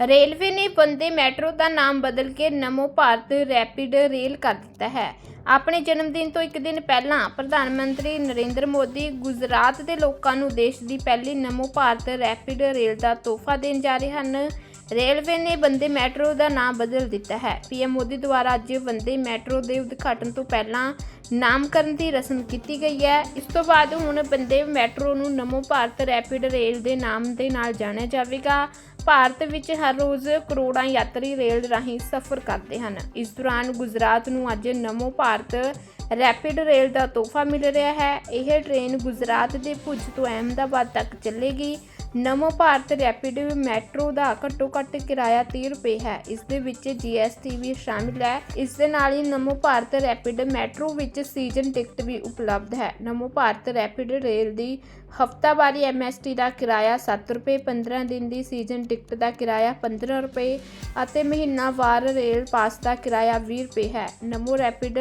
Railway ਨੇ Vande metro ਦਾ ਨਾਮ ਬਦਲ ਕੇ ਨਮੋ ਭਾਰਤ ਰੈਪਿਡ ਰੇਲ ਕਰ ਦਿੱਤਾ ਹੈ। ਆਪਣੇ ਜਨਮ ਦਿਨ ਤੋਂ ਇੱਕ ਦਿਨ ਪਹਿਲਾਂ ਪ੍ਰਧਾਨ ਮੰਤਰੀ ਨਰਿੰਦਰ ਮੋਦੀ ਗੁਜਰਾਤ ਦੇ ਲੋਕਾਂ ਨੂੰ ਦੇਸ਼ ਦੀ ਪਹਿਲੀ ਨਮੋ ਭਾਰਤ ਰੈਪਿਡ ਰੇਲ ਦਾ ਤੋਹਫਾ ਦੇਣ ਜਾ ਰਹੇ ਹਨ। ਰੇਲਵੇ ਨੇ ਬੰਦੇ ਮੈਟਰੋ ਦਾ ਨਾਮ ਬਦਲ ਦਿੱਤਾ ਹੈ। ਪੀਐਮ ਮੋਦੀ ਦੁਆਰਾ ਅੱਜ ਬੰਦੇ ਮੈਟਰੋ ਦੇ ਉਦਘਾਟਨ ਤੋਂ ਪਹਿਲਾਂ ਨਾਮਕਰਨ ਦੀ ਰਸਮ ਕੀਤੀ ਗਈ ਹੈ। ਇਸ ਤੋਂ ਬਾਅਦ ਹੁਣ ਬੰਦੇ ਮੈਟਰੋ ਨੂੰ ਨਮੋ ਭਾਰਤ ਰੈਪਿਡ ਰੇਲ ਦੇ ਨਾਮ ਦੇ ਨਾਲ ਜਾਣਿਆ ਜਾਵੇਗਾ। ਭਾਰਤ ਵਿੱਚ ਹਰ ਰੋਜ਼ ਕਰੋੜਾਂ ਯਾਤਰੀ ਰੇਲ ਰਾਹੀਂ ਸਫ਼ਰ ਕਰਦੇ ਹਨ। ਇਸ ਦੌਰਾਨ ਗੁਜਰਾਤ ਨੂੰ ਅੱਜ ਨਮੋ ਭਾਰਤ ਰੈਪਿਡ ਰੇਲ ਦਾ ਤੋਹਫਾ ਮਿਲ ਰਿਹਾ ਹੈ। ਇਹ ਟ੍ਰੇਨ ਗੁਜਰਾਤ ਦੇ ਭੁਜ ਤੋਂ ਅਹਿਮਦਾਬਾਦ ਤੱਕ ਚੱਲੇਗੀ। ਨਮੋ ਭਾਰਤ ਰੈਪਿਡ ਮੈਟਰੋ ਦਾ ਘੱਟੋ ਘੱਟ ਕਿਰਾਇਆ 30 ਰੁਪਏ ਹੈ। ਇਸ ਦੇ ਵਿੱਚ ਜੀਐਸਟੀ ਵੀ ਸ਼ਾਮਿਲ ਹੈ। ਇਸ ਦੇ ਨਾਲ ਹੀ ਨਮੋ ਭਾਰਤ ਰੈਪਿਡ ਮੈਟਰੋ ਵਿੱਚ ਸੀਜ਼ਨ ਟਿਕਟ ਵੀ ਉਪਲਬਧ ਹੈ। ਨਮੋ ਭਾਰਤ ਰੈਪਿਡ ਰੇਲ ਦੀ ਹਫਤਾਵਾਰੀ ਐਮਐਸਟੀ ਦਾ ਕਿਰਾਇਆ 7 ਰੁਪਏ 15 ਦਿਨ ਦੀ ਸੀਜ਼ਨ ਟਿਕਟ ਦਾ ਕਿਰਾਇਆ 15 ਰੁਪਏ ਅਤੇ ਮਹੀਨਾਵਾਰ ਰੇਲ ਪਾਸ ਦਾ ਕਿਰਾਇਆ 20 ਰੁਪਏ ਹੈ। ਨਮੋ ਰੈਪਿਡ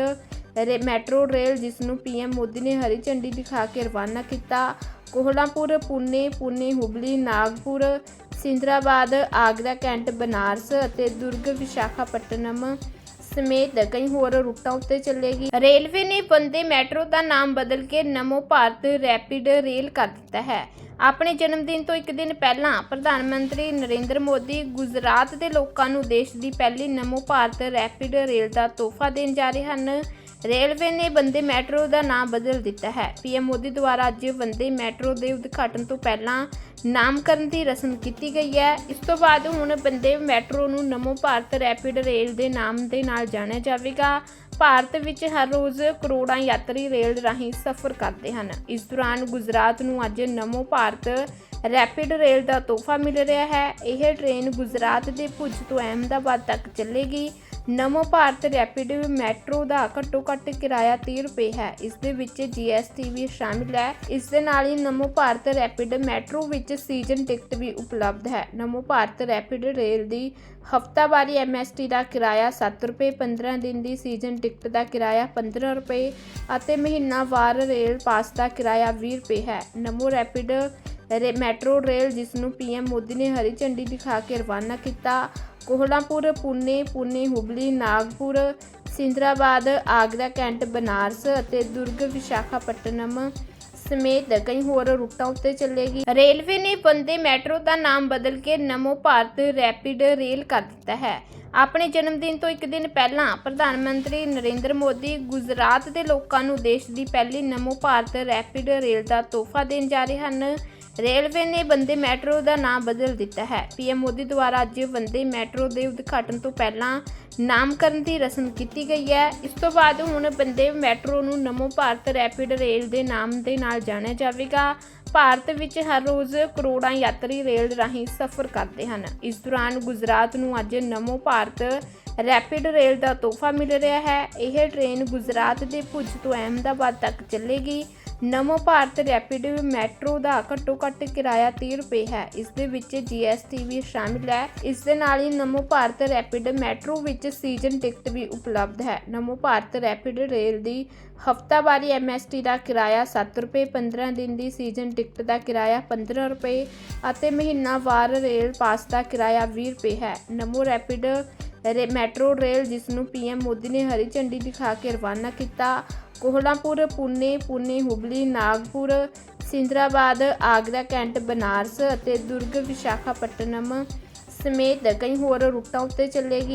ਮੈਟਰੋ ਰੇਲ ਜਿਸ ਨੂੰ ਪੀਐਮ ਮੋਦੀ ਨੇ ਹਰੀ ਝੰਡੀ ਦਿਖਾ ਕੇ ਰਵਾਨਾ ਕੀਤਾ। ਕੋਹਲਾਪੁਰ ਪੁਨੇ ਪੁਨੇ ਹੁਬਲੀ, ਨਾਗਪੁਰ, ਸਿੰਦਰਾਬਾਦ, ਆਗਰਾ, ਕੈਂਟ, ਬਨਾਰਸ ਅਤੇ ਦੁਰਗ, ਵਿਸ਼ਾਖਾਪਟਨਮ ਸਮੇਤ ਕਈ ਹੋਰ ਰੂਟਾਂ ਉੱਤੇ ਚੱਲੇਗੀ। ਰੇਲਵੇ ਨੇ ਬੰਦੇ ਮੈਟਰੋ ਦਾ ਨਾਮ ਬਦਲ ਕੇ ਨਮੋ ਭਾਰਤ ਰੈਪਿਡ ਰੇਲ ਕਰ ਦਿੱਤਾ ਹੈ। ਆਪਣੇ ਜਨਮ ਦਿਨ ਤੋਂ ਇੱਕ ਦਿਨ ਪਹਿਲਾਂ ਪ੍ਰਧਾਨ ਮੰਤਰੀ ਨਰਿੰਦਰ ਮੋਦੀ ਗੁਜਰਾਤ ਦੇ ਲੋਕਾਂ ਨੂੰ ਦੇਸ਼ ਦੀ ਪਹਿਲੀ ਨਮੋ ਭਾਰਤ ਰੈਪਿਡ ਰੇਲ ਦਾ ਤੋਹਫਾ ਦੇਣ ਜਾ ਰਹੇ ਹਨ। ਰੇਲਵੇ ਨੇ ਬੰਦੇ ਮੈਟਰੋ ਦਾ ਨਾਮ ਬਦਲ ਦਿੱਤਾ ਹੈ। ਪੀਐਮ ਮੋਦੀ ਦੁਆਰਾ ਅੱਜ ਬੰਦੇ ਮੈਟਰੋ ਦੇ ਉਦਘਾਟਨ ਤੋਂ ਪਹਿਲਾਂ ਨਾਮਕਰਨ ਦੀ ਰਸਮ ਕੀਤੀ ਗਈ ਹੈ। ਇਸ ਤੋਂ ਬਾਅਦ ਹੁਣ ਬੰਦੇ ਮੈਟਰੋ ਨੂੰ ਨਮੋ ਭਾਰਤ ਰੈਪਿਡ ਰੇਲ ਦੇ ਨਾਮ ਦੇ ਨਾਲ ਜਾਣਿਆ ਜਾਵੇਗਾ। ਭਾਰਤ ਵਿੱਚ ਹਰ ਰੋਜ਼ ਕਰੋੜਾਂ ਯਾਤਰੀ ਰੇਲ ਰਾਹੀਂ ਸਫ਼ਰ ਕਰਦੇ ਹਨ। ਇਸ ਦੌਰਾਨ ਗੁਜਰਾਤ ਨੂੰ ਅੱਜ ਨਮੋ ਭਾਰਤ ਰੈਪਿਡ ਰੇਲ ਦਾ ਤੋਹਫਾ ਮਿਲ ਰਿਹਾ ਹੈ। ਇਹ ਟ੍ਰੇਨ ਗੁਜਰਾਤ ਦੇ ਭੁਜ ਤੋਂ ਅਹਿਮਦਾਬਾਦ ਤੱਕ ਚੱਲੇਗੀ। ਨਮੋ ਭਾਰਤ ਰੈਪਿਡ ਮੈਟਰੋ ਦਾ ਘੱਟੋ ਘੱਟ ਕਿਰਾਇਆ 30 ਰੁਪਏ ਹੈ। ਇਸ ਦੇ ਵਿੱਚ ਜੀਐਸਟੀ ਵੀ ਸ਼ਾਮਿਲ ਹੈ। ਇਸ ਦੇ ਨਾਲ ਹੀ ਨਮੋ ਭਾਰਤ ਰੈਪਿਡ ਮੈਟਰੋ ਵਿੱਚ ਸੀਜ਼ਨ ਟਿਕਟ ਵੀ ਉਪਲਬਧ ਹੈ। ਨਮੋ ਭਾਰਤ ਰੈਪਿਡ ਰੇਲ ਦੀ ਹਫਤਾਵਾਰੀ ਐਮਐਸਟੀ ਦਾ ਕਿਰਾਇਆ 7 ਰੁਪਏ 15 ਦਿਨ ਦੀ ਸੀਜ਼ਨ ਟਿਕਟ ਦਾ ਕਿਰਾਇਆ 15 ਰੁਪਏ ਅਤੇ ਮਹੀਨਾਵਾਰ ਰੇਲ ਪਾਸ ਦਾ ਕਿਰਾਇਆ 20 ਰੁਪਏ ਹੈ। ਨਮੋ ਰੈਪਿਡ ਮੈਟਰੋ ਰੇਲ ਜਿਸ ਨੂੰ ਪੀਐਮ ਮੋਦੀ ਨੇ ਹਰੀ ਝੰਡੀ ਦਿਖਾ ਕੇ ਰਵਾਨਾ ਕੀਤਾ। ਕੋਹਲਾਪੁਰ ਪੁਨੇ ਪੁਨੇ ਹੁਬਲੀ, ਨਾਗਪੁਰ, ਸਿੰਦਰਾਬਾਦ, ਆਗਰਾ, ਕੈਂਟ, ਬਨਾਰਸ ਅਤੇ ਦੁਰਗ, ਵਿਸ਼ਾਖਾਪਟਨਮ ਸਮੇਤ ਕਈ ਹੋਰ ਰੂਟਾਂ ਉੱਤੇ ਚੱਲੇਗੀ। ਰੇਲਵੇ ਨੇ ਬੰਦੇ ਮੈਟਰੋ ਦਾ ਨਾਮ ਬਦਲ ਕੇ ਨਮੋ ਭਾਰਤ ਰੈਪਿਡ ਰੇਲ ਕਰ ਦਿੱਤਾ ਹੈ। ਆਪਣੇ ਜਨਮ ਦਿਨ ਤੋਂ ਇੱਕ ਦਿਨ ਪਹਿਲਾਂ ਪ੍ਰਧਾਨ ਮੰਤਰੀ ਨਰਿੰਦਰ ਮੋਦੀ ਗੁਜਰਾਤ ਦੇ ਲੋਕਾਂ ਨੂੰ ਦੇਸ਼ ਦੀ ਪਹਿਲੀ ਨਮੋ ਭਾਰਤ ਰੈਪਿਡ ਰੇਲ ਦਾ ਤੋਹਫਾ ਦੇਣ ਜਾ ਰਹੇ ਹਨ। ਰੇਲਵੇ ਨੇ ਬੰਦੇ ਮੈਟਰੋ ਦਾ ਨਾਮ ਬਦਲ ਦਿੱਤਾ ਹੈ। ਪੀਐਮ ਮੋਦੀ ਦੁਆਰਾ ਅੱਜ ਬੰਦੇ ਮੈਟਰੋ ਦੇ ਉਦਘਾਟਨ ਤੋਂ ਪਹਿਲਾਂ ਨਾਮਕਰਨ ਦੀ ਰਸਮ ਕੀਤੀ ਗਈ ਹੈ। ਇਸ ਤੋਂ ਬਾਅਦ ਹੁਣ ਬੰਦੇ ਮੈਟਰੋ ਨੂੰ ਨਮੋ ਭਾਰਤ ਰੈਪਿਡ ਰੇਲ ਦੇ ਨਾਮ ਦੇ ਨਾਲ ਜਾਣਿਆ ਜਾਵੇਗਾ। ਭਾਰਤ ਵਿੱਚ ਹਰ ਰੋਜ਼ ਕਰੋੜਾਂ ਯਾਤਰੀ ਰੇਲ ਰਾਹੀਂ ਸਫ਼ਰ ਕਰਦੇ ਹਨ। ਇਸ ਦੌਰਾਨ ਗੁਜਰਾਤ ਨੂੰ ਅੱਜ ਨਮੋ ਭਾਰਤ ਰੈਪਿਡ ਰੇਲ ਦਾ ਤੋਹਫਾ ਮਿਲ ਰਿਹਾ ਹੈ। ਇਹ ਟ੍ਰੇਨ ਗੁਜਰਾਤ ਦੇ ਭੁਜ ਤੋਂ ਅਹਿਮਦਾਬਾਦ ਤੱਕ ਚੱਲੇਗੀ। ਨਮੋ ਭਾਰਤ ਰੈਪਿਡ ਮੈਟਰੋ ਦਾ ਘੱਟੋ ਘੱਟ ਕਿਰਾਇਆ 30 ਰੁਪਏ ਹੈ। ਇਸ ਦੇ ਵਿੱਚ ਜੀਐਸਟੀ ਵੀ ਸ਼ਾਮਿਲ ਹੈ। ਇਸ ਦੇ ਨਾਲ ਹੀ ਨਮੋ ਭਾਰਤ ਰੈਪਿਡ ਮੈਟਰੋ ਵਿੱਚ ਸੀਜ਼ਨ ਟਿਕਟ ਵੀ ਉਪਲਬਧ ਹੈ। ਨਮੋ ਭਾਰਤ ਰੈਪਿਡ ਰੇਲ ਦੀ ਹਫਤਾਵਾਰੀ ਐਮਐਸਟੀ ਦਾ ਕਿਰਾਇਆ 7 ਰੁਪਏ 15 ਦਿਨ ਦੀ ਸੀਜ਼ਨ ਟਿਕਟ ਦਾ ਕਿਰਾਇਆ 15 ਰੁਪਏ ਅਤੇ ਮਹੀਨਾਵਾਰ ਰੇਲ ਪਾਸ ਦਾ ਕਿਰਾਇਆ 20 ਰੁਪਏ ਹੈ। ਨਮੋ ਰੈਪਿਡ ਮੈਟਰੋ ਰੇਲ ਜਿਸ ਨੂੰ ਪੀਐਮ ਮੋਦੀ ਨੇ ਹਰੀ ਝੰਡੀ ਦਿਖਾ ਕੇ ਰਵਾਨਾ ਕੀਤਾ। ਕੋਹਲਾਪੁਰ ਪੁਨੇ ਪੁਣੇ, ਹੁਬਲੀ, ਨਾਗਪੁਰ, ਸਿੰਦਰਾਬਾਦ, ਆਗਰਾ, ਕੈਂਟ, ਬਨਾਰਸ ਅਤੇ ਦੁਰਗ, ਵਿਸ਼ਾਖਾਪਟਨਮ ਸਮੇਤ ਕਈ ਹੋਰ ਰੂਟਾਂ ਉੱਤੇ ਚੱਲੇਗੀ।